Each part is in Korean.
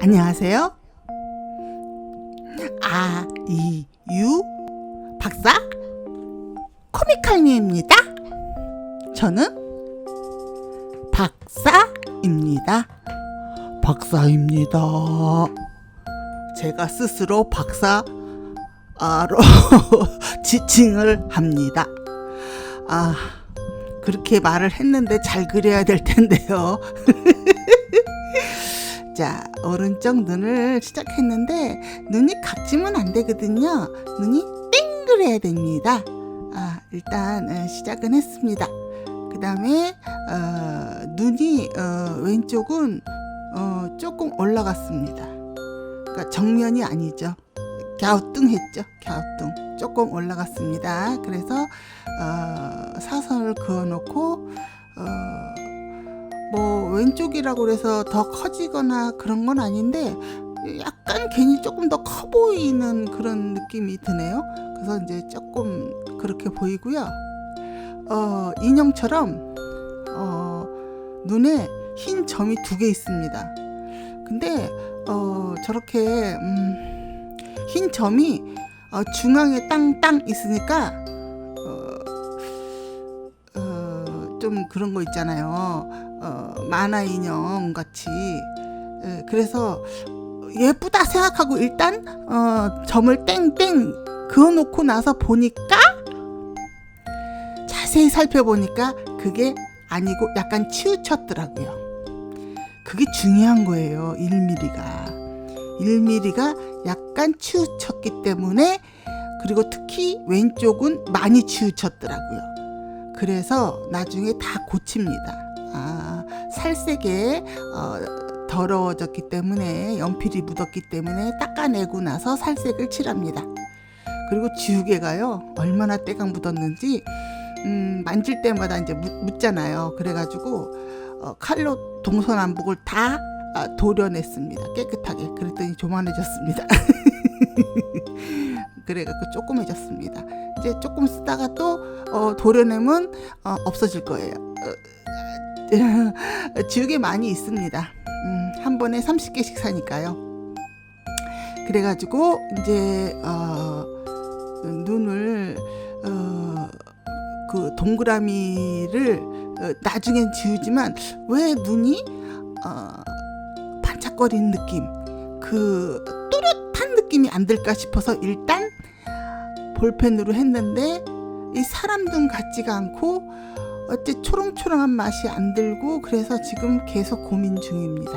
안녕하세요. 아, 이, 유, 박사, 코미칼미입니다. 저는 박사입니다. 박사입니다. 제가 스스로 박사로 지칭을 합니다. 아, 그렇게 말을 했는데 잘 그려야 될 텐데요. 자, 오른쪽 눈을 시작했는데 눈이 각지면 안 되거든요. 눈이 땡그래야 됩니다. 아, 일단 어, 시작은 했습니다. 그 다음에 어, 눈이 어, 왼쪽은 어, 조금 올라갔습니다. 그러니까 정면이 아니죠. 갸우뚱했죠. 갸우뚱. 조금 올라갔습니다. 그래서 어, 사선을 그어놓고 어, 뭐 왼쪽이라고 그래서 더 커지거나 그런 건 아닌데 약간 괜히 조금 더 커 보이는 그런 느낌이 드네요. 그래서 이제 조금 그렇게 보이고요. 어, 인형처럼 어, 눈에 흰 점이 두 개 있습니다. 근데 어, 저렇게 음, 흰 점이 어, 중앙에 땅땅 있으니까 어, 어, 좀 그런 거 있잖아요. 어, 만화 인형 같이. 예, 그래서 예쁘다 생각하고 일단 어, 점을 땡땡 그어놓고 나서 보니까 자세히 살펴보니까 그게 아니고 약간 치우쳤더라고요. 그게 중요한 거예요. 1mm가. 1mm가 약간 치우쳤기 때문에 그리고 특히 왼쪽은 많이 치우쳤더라고요. 그래서 나중에 다 고칩니다. 아, 살색에 어, 더러워졌기 때문에 연필이 묻었기 때문에 닦아내고 나서 살색을 칠합니다. 그리고 지우개가요 얼마나 때가 묻었는지 음, 만질 때마다 이제 묻, 잖아요 그래가지고 어, 칼로 동서남북을 다 아, 도려냈습니다. 깨끗하게. 그랬더니 조만해졌습니다. 그래갖고 조그매졌습니다. 이제 조금 쓰다가 또 어, 도려내면 어, 없어질 거예요. 어, 지우개 많이 있습니다. 음, 한 번에 30개씩 사니까요. 그래가지고 이제 어, 눈을 어, 그 동그라미를 어, 나중엔 지우지만 왜 눈이 어, 반짝거리는 느낌 그 또렷한 느낌이 안 들까 싶어서 일단 볼펜으로 했는데 이 사람 눈 같지가 않고 어째 초롱초롱한 맛이 안 들고 그래서 지금 계속 고민 중입니다.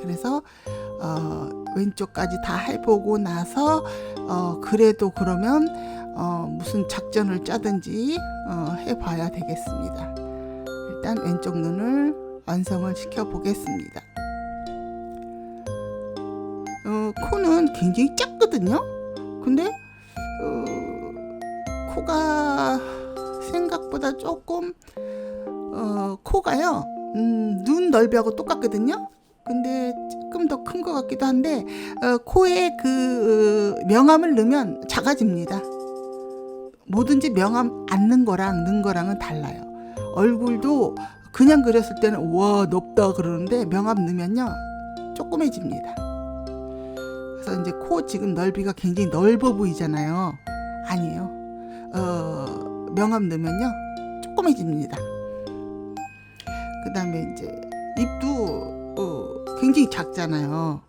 그래서 어, 왼쪽까지 다 해보고 나서 어, 그래도 그러면 어, 무슨 작전을 짜든지 어, 해봐야 되겠습니다. 일단 왼쪽 눈을 완성을 시켜 보겠습니다. 어, 코는 굉장히 작거든요. 근데 어, 코가 생각보다 조금 어, 코가요. 음, 눈 넓이하고 똑같거든요. 근데 조금 더 큰 것 같기도 한데 어, 코에 그 어, 명암을 넣으면 작아집니다. 뭐든지 명암 안 넣은 거랑 넣은 거랑은 달라요. 얼굴도 그냥 그렸을 때는 와 높다 그러는데 명암 넣으면요 조그매집니다. 그래서 이제 코 지금 넓이가 굉장히 넓어 보이잖아요. 아니에요. 어, 명암 넣으면요 조그매집니다. 그 다음에 이제 입도 어, 굉장히 작잖아요.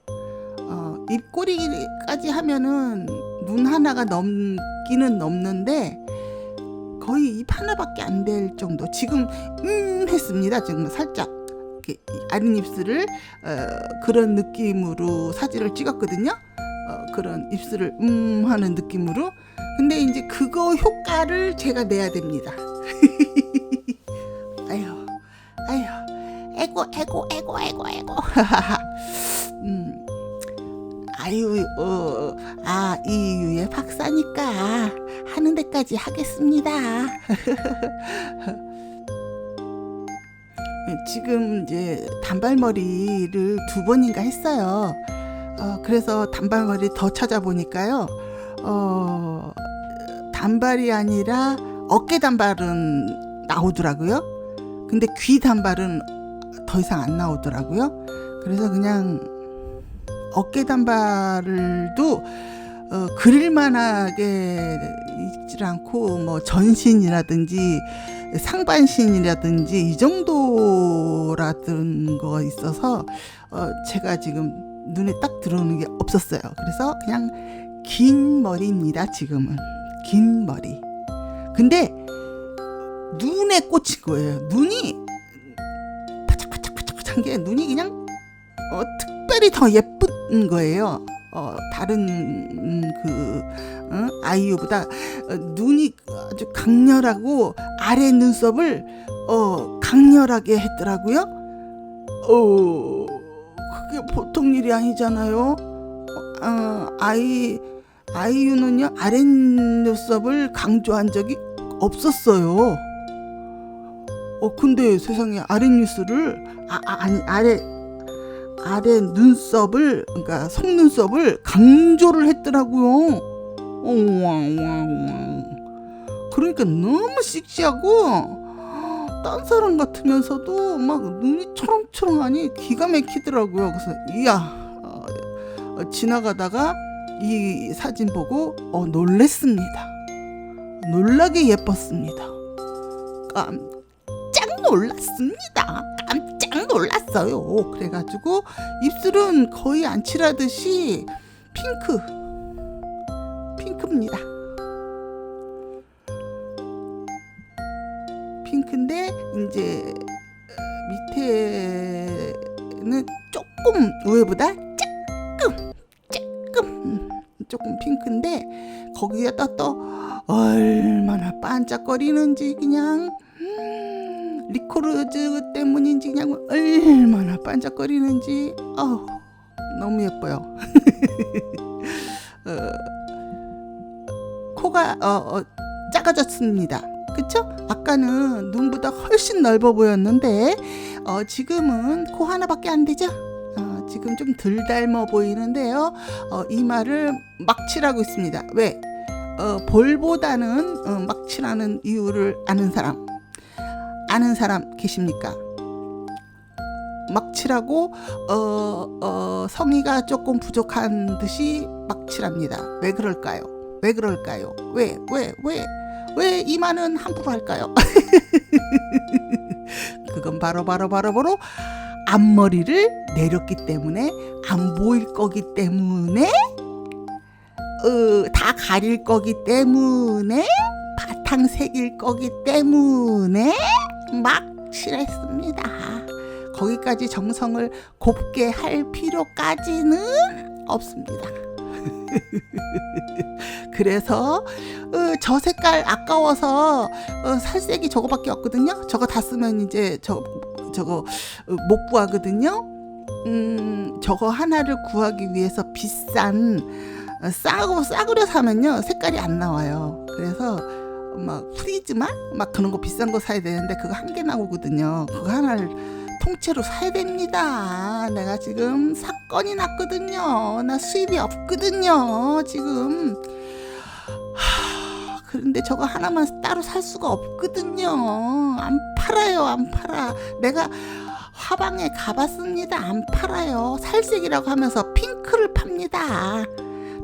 어, 입꼬리까지 하면은 눈 하나가 넘기는 넘는데 거의 입 하나밖에 안 될 정도. 지금 음 했습니다. 지금 살짝 아랫입술을 어, 그런 느낌으로 사진을 찍었거든요. 어, 그런 입술을 음 하는 느낌으로. 근데 이제 그거 효과를 제가 내야 됩니다. 아휴, 아휴, 에고, 에고, 에고, 에고, 에고. 음, 아유, 어, 아, 이유의 박사니까 하는 데까지 하겠습니다. 지금 이제 단발머리를 두 번인가 했어요. 어, 그래서 단발머리 더 찾아보니까요. 어, 단발이 아니라 어깨 단발은 나오더라고요. 근데 귀 단발은 더 이상 안 나오더라고요. 그래서 그냥 어깨 단발을도 어, 그릴만하게 있질 않고 뭐 전신이라든지 상반신이라든지 이 정도라든 거 있어서 어, 제가 지금 눈에 딱 들어오는 게 없었어요. 그래서 그냥 긴 머리입니다. 지금은 긴 머리. 근데 눈에 꽂힌 거예요. 눈이 바짝바짝바짝한 게 눈이 그냥 어, 특별히 더 예쁜 거예요. 어, 다른 음, 그 어? 아이유보다 어, 눈이 아주 강렬하고 아래 눈썹을 어, 강렬하게 했더라고요. 어, 그게 보통 일이 아니잖아요. 어, 아이 아이유는요 아래 눈썹을 강조한 적이 없었어요. 어 근데 세상에 아래 뉴스를 아, 아 아니 아래 아래 눈썹을 그러니까 속눈썹을 강조를 했더라고요. 어, 와와와. 그러니까 너무 씩씩하고 딴 사람 같으면서도 막 눈이 초롱초롱하니 기가 막히더라고요. 그래서 이야 어, 어, 지나가다가 이 사진 보고 어, 놀랬습니다. 놀라게 예뻤습니다. 깜짝 놀랐습니다. 깜짝 놀랐어요. 그래가지고 입술은 거의 안 칠하듯이 핑크, 핑크입니다. 핑크인데 이제 어, 밑에는 조금 위에보다 조금 조금 음, 조금 핑크인데 거기에다 또 얼마나 반짝거리는지 그냥 음, 리코르즈 때문인지 그냥 얼마나 반짝거리는지 어우 너무 예뻐요. 어, 코가 어, 어, 작아졌습니다. 그쵸? 아까는 눈보다 훨씬 넓어 보였는데 어, 지금은 코 하나밖에 안 되죠? 어, 지금 좀 덜 닮아 보이는데요. 어, 이마를 막 칠하고 있습니다. 왜? 어, 볼보다는 어, 막 칠하는 이유를 아는 사람 아는 사람 계십니까? 막 칠하고 어, 어, 성의가 조금 부족한 듯이 막 칠합니다. 왜 그럴까요? 왜 그럴까요? 왜, 왜, 왜, 왜 이마는 함부로 할까요? 그건 바로, 바로, 바로, 바로 앞머리를 내렸기 때문에 안 보일 거기 때문에 어, 다 가릴 거기 때문에 바탕색일 거기 때문에 막 칠했습니다. 거기까지 정성을 곱게 할 필요까지는 없습니다. 그래서 어, 저 색깔 아까워서 어, 살색이 저거밖에 없거든요. 저거 다 쓰면 이제 저 저거 어, 못 구하거든요. 음, 저거 하나를 구하기 위해서 비싼 어, 싸고 싸구려 사면요 색깔이 안 나와요. 그래서 막 프리즈마 막 그런 거 비싼 거 사야 되는데 그거 한 개 나오거든요. 그거 하나를 통째로 사야 됩니다. 내가 지금 사건이 났거든요. 나 수입이 없거든요. 지금. 하, 그런데 저거 하나만 따로 살 수가 없거든요. 안 팔아요. 안 팔아. 내가 화방에 가봤습니다. 안 팔아요. 살색이라고 하면서 핑크를 팝니다.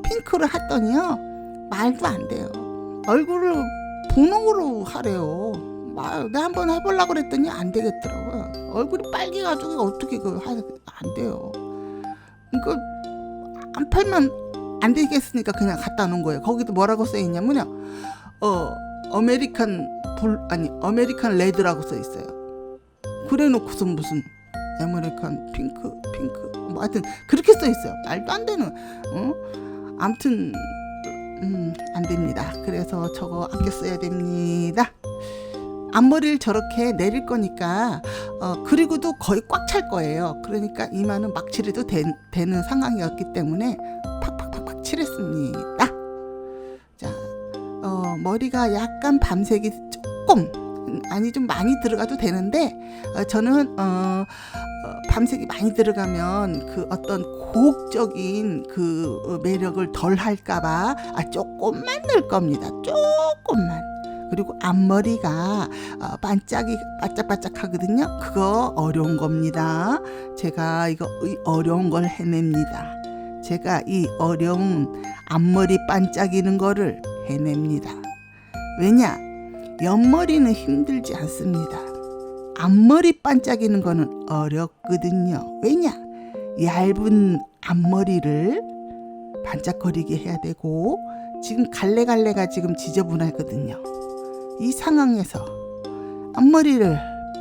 핑크를 했더니요. 말도 안 돼요. 얼굴을 분홍으로 하래요. 말, 내가 한번 해보려고 그랬더니 안 되겠더라고요. 얼굴이 빨개가지고 어떻게 그걸 하, 안 돼요. 그러니까 안 팔면 안 되겠으니까 그냥 갖다 놓은 거예요. 거기도 뭐라고 써 있냐면요. 어, 아메리칸 불 아니 아메리칸 레드라고 써 있어요. 그래 놓고서 무슨 아메리칸 핑크 핑크 뭐 하여튼 그렇게 써 있어요. 말도 안 되는 어? 아무튼 음, 안 됩니다. 그래서 저거 아껴 써야 됩니다. 앞머리를 저렇게 내릴 거니까 어, 그리고도 거의 꽉 찰 거예요. 그러니까 이마는 막 칠해도 되, 되는 상황이었기 때문에 팍팍팍팍 칠했습니다. 자, 어, 머리가 약간 밤색이 조금 음, 아니 좀 많이 들어가도 되는데 어, 저는 어, 어, 밤색이 많이 들어가면 그 어떤 고혹적인 그 어, 매력을 덜 할까봐 아, 조금만 넣을 겁니다. 조금만. 그리고 앞머리가 어, 반짝이 반짝반짝하거든요. 그거 어려운 겁니다. 제가 이거 의- 어려운 걸 해냅니다. 제가 이 어려운 앞머리 반짝이는 거를 해냅니다. 왜냐? 옆머리는 힘들지 않습니다. 앞머리 반짝이는 거는 어렵거든요. 왜냐? 얇은 앞머리를 반짝거리게 해야 되고 지금 갈래갈래가 지금 지저분하거든요. 이 상황에서 앞머리를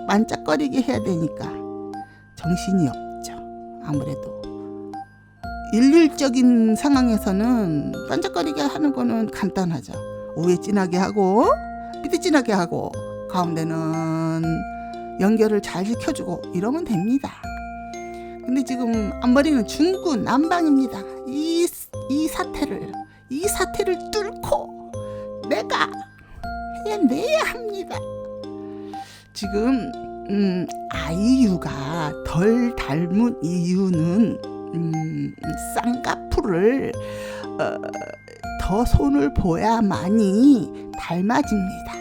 반짝거리게 해야 되니까 정신이 없죠. 아무래도 일률적인 상황에서는 반짝거리게 하는 거는 간단하죠. 위에 진하게 하고 밑에 진하게 하고 가운데는 연결을 잘 시켜주고 이러면 됩니다. 근데 지금 앞머리는 중구 난방입니다. 이, 이 사태를 이 사태를 뚫고 내가 해 내야 합니다. 지금 음, 아이유가 덜 닮은 이유는 음, 쌍꺼풀을 어, 더 손을 보야만이 닮아집니다.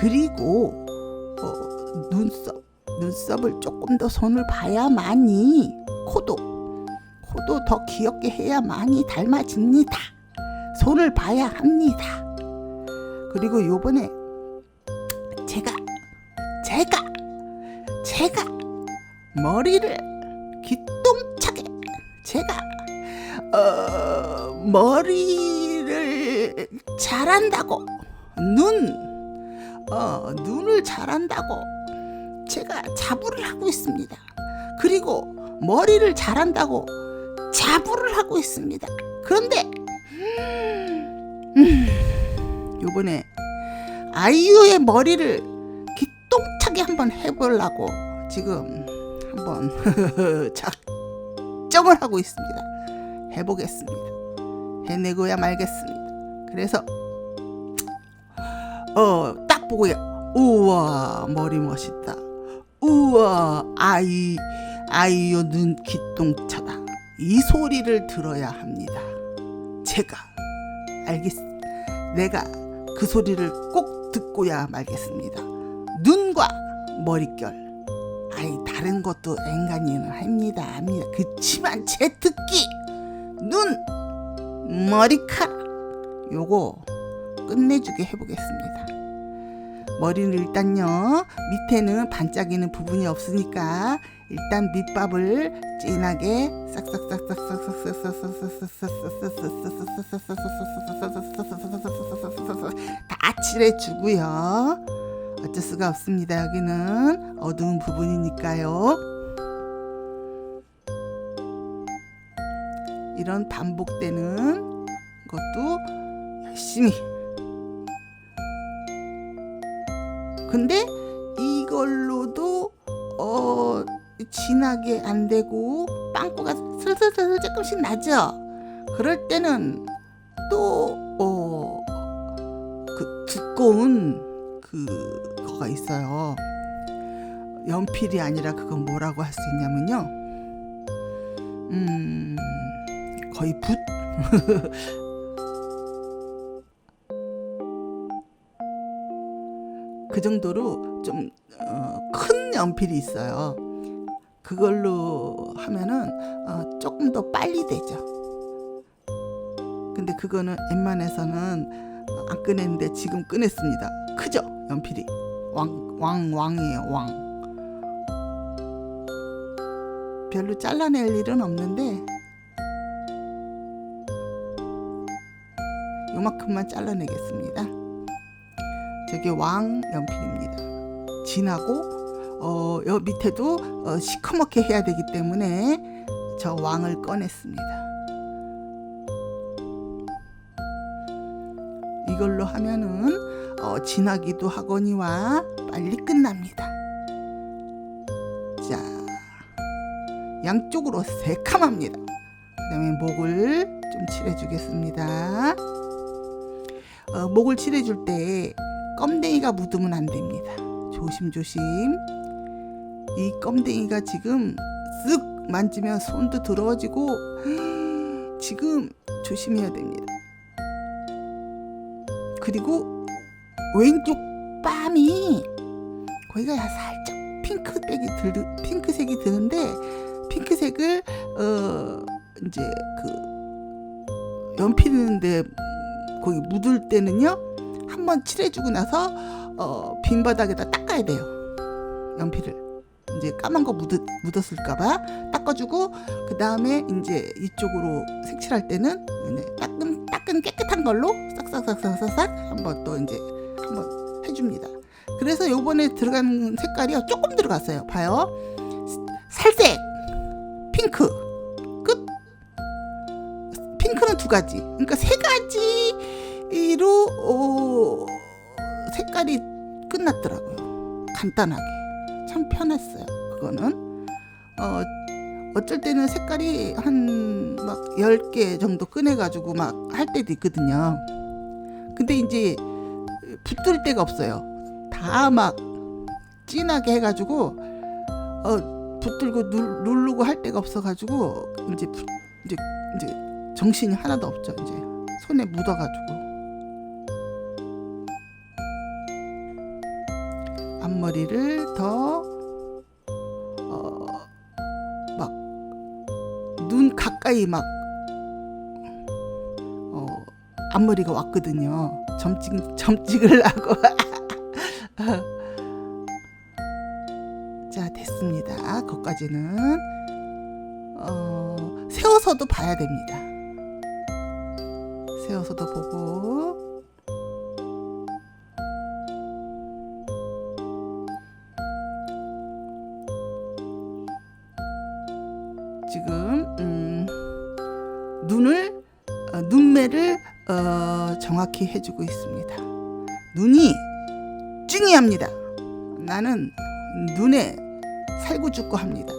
그리고 어, 눈썹 눈썹을 조금 더 손을 봐야만이 코도 코도 더 귀엽게 해야만이 닮아집니다. 손을 봐야 합니다. 그리고 요번에 제가 제가 제가 머리를 기똥차게 제가 어, 머리를 잘한다고 눈 어, 눈을 잘한다고 제가 자부를 하고 있습니다. 그리고 머리를 잘한다고 자부를 하고 있습니다. 그런데 요번에 아이유의 머리를 기똥차게 한번 해보려고 지금 한번 작정을 하고 있습니다. 해보겠습니다. 해내고야 말겠습니다. 그래서 어 딱 보고요. 우와 머리 멋있다. 우와 아이 아이요 눈 기똥차다. 이 소리를 들어야 합니다. 제가 알겠 내가 그 소리를 꼭 듣고야 말겠습니다. 눈과 머릿결 아이 다른 것도 앵간히는 합니다 합니다. 그치만 제 특기 눈 머리카락 요거 끝내주게 해보겠습니다. 머리는 일단요 밑에는 반짝이는 부분이 없으니까 일단 밑밥을 진하게 다 칠해주고요. 어쩔 수가 없습니다. 여기는 어두운 부분이니까요. 이런 반복되는 것도 열심히. 근데 이걸로도 어 진하게 안 되고 빵꾸가 슬슬슬 조금씩 나죠. 그럴 때는 또 어 그 두꺼운 그 거가 있어요. 연필이 아니라 그건 뭐라고 할 수 있냐면요. 음 거의 붓 그 정도로 좀큰 연필이 있어요. 그걸로 하면은 어, 조금 더 빨리 되죠. 근데 그거는 웬만해서는 안 꺼냈는데 지금 꺼냈습니다. 크죠? 연필이 왕, 왕, 왕이에요. 왕. 별로 잘라낼 일은 없는데 요만큼만 잘라내겠습니다. 저게 왕 연필입니다. 진하고 어, 여 밑에도 어, 시커멓게 해야 되기 때문에 저 왕을 꺼냈습니다. 이걸로 하면은 어, 진하기도 하거니와 빨리 끝납니다. 자, 양쪽으로 새카맣니다. 그 다음에 목을 좀 칠해주겠습니다. 어, 목을 칠해줄 때 껌댕이가 묻으면 안 됩니다. 조심조심. 이 껌댕이가 지금 쓱 만지면 손도 더러워지고 지금 조심해야 됩니다. 그리고 왼쪽 뺨이 거기가 살짝 핑크색이 들 핑크색이 드는데 핑크색을 어 이제 그 연필인데 거기 묻을 때는요 한번 칠해주고 나서 어, 빈 바닥에다 닦아야 돼요 연필을 이제 까만 거 묻었, 묻었을까봐 닦아주고 그 다음에 이제 이쪽으로 색칠할 때는 닦은 닦은 깨끗한 걸로 싹싹싹싹싹 한번 또 이제 한번 해줍니다. 그래서 요번에 들어간 색깔이요 조금 들어갔어요. 봐요. 살색, 핑크, 끝. 핑크는 두 가지. 그러니까 세 가지로 어, 색깔이 끝났더라고요. 간단하게. 참 편했어요. 그거는 어 어쩔 때는 색깔이 한 막 10개 정도 꺼내 가지고 막 할 때도 있거든요. 근데 이제 붙들 데가 없어요. 다 막 진하게 해 가지고 어 붙들고 누, 누르고 할 데가 없어 가지고 이제 부- 이제 이제 정신이 하나도 없죠. 이제 손에 묻어 가지고 앞머리를 더, 어, 가까이 막, 어, 앞머리가 왔거든요. 점찍, 점찍을 하고. 자, 됐습니다. 거기까지는. 어, 세워서도 봐야 됩니다. 세워서도 보고. 어, 정확히 해주고 있습니다. 눈이 중요합니다. 나는 눈에 살고 죽고 합니다.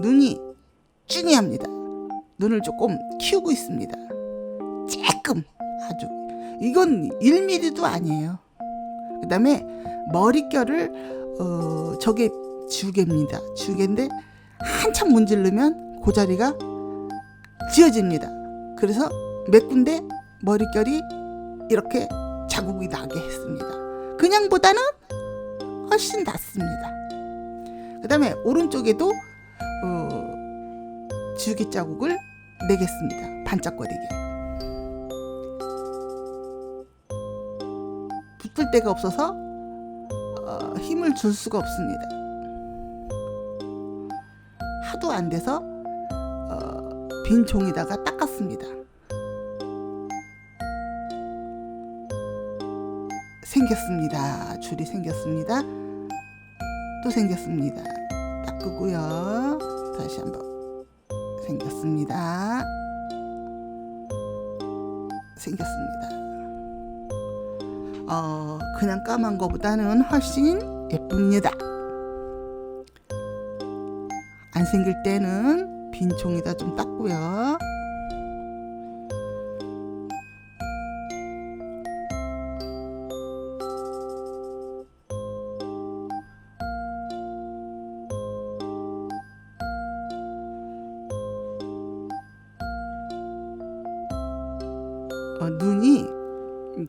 눈이 중요합니다. 눈을 조금 키우고 있습니다. 조금 아주 이건 1mm도 아니에요. 그 다음에 머릿결을 어, 저게 주개입니다. 주개인데 한참 문지르면 그 자리가 지어집니다. 그래서 몇 군데 머릿결이 이렇게 자국이 나게 했습니다. 그냥보다는 훨씬 낫습니다. 그 다음에 오른쪽에도 어, 지우개 자국을 내겠습니다. 반짝거리게. 붙을 데가 없어서 어, 힘을 줄 수가 없습니다. 하도 안 돼서 어, 빈 종이다가 닦았습니다. 생겼습니다. 줄이 생겼습니다. 또 생겼습니다. 닦으고요. 다시 한번 생겼습니다. 생겼습니다. 어, 그냥 까만 거보다는 훨씬 예쁩니다. 안 생길 때는 빈 종이다 좀 닦고요. 어, 눈이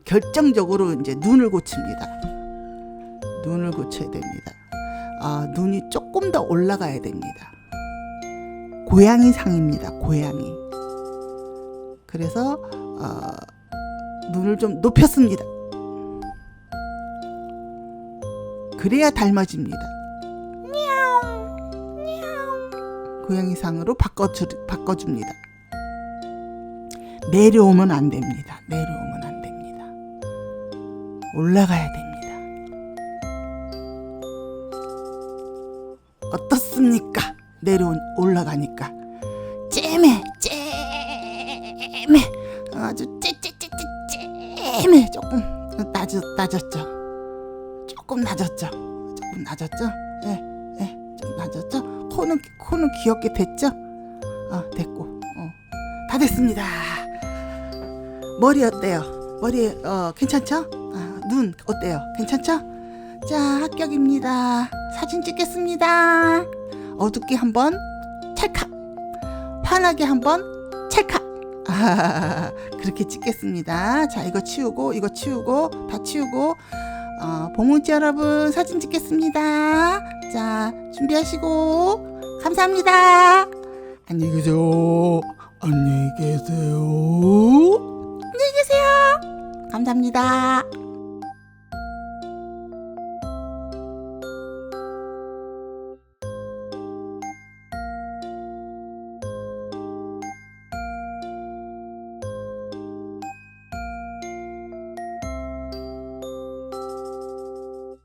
결정적으로 이제 눈을 고칩니다. 눈을 고쳐야 됩니다. 아, 눈이 조금 더 올라가야 됩니다. 고양이 상입니다. 고양이. 그래서 어, 눈을 좀 높였습니다. 그래야 닮아집니다. 고양이 상으로 바꿔주, 바꿔줍니다. 내려오면 안 됩니다. 내려오면 안 됩니다. 올라가야 됩니다. 어떻습니까? 내려 올라가니까. 잼해 잼해. 아주 잼잼잼잼해. 조금 낮았 낮았죠? 조금 낮았죠? 조금 낮았죠? 예 예 좀 낮았죠? 코는 코는 귀엽게 됐죠? 아 됐고 어 다 됐습니다 머리 어때요? 머리 어 괜찮죠? 아, 눈 어때요? 괜찮죠? 자 합격입니다. 사진 찍겠습니다. 어둡게 한번 찰칵. 환하게 한번 찰칵. 아, 그렇게 찍겠습니다. 자 이거 치우고 이거 치우고 다 치우고 어, 봉우지 여러분 사진 찍겠습니다. 자 준비하시고. 감사합니다. 안녕히 계세요. 안녕히 계세요. 감사합니다.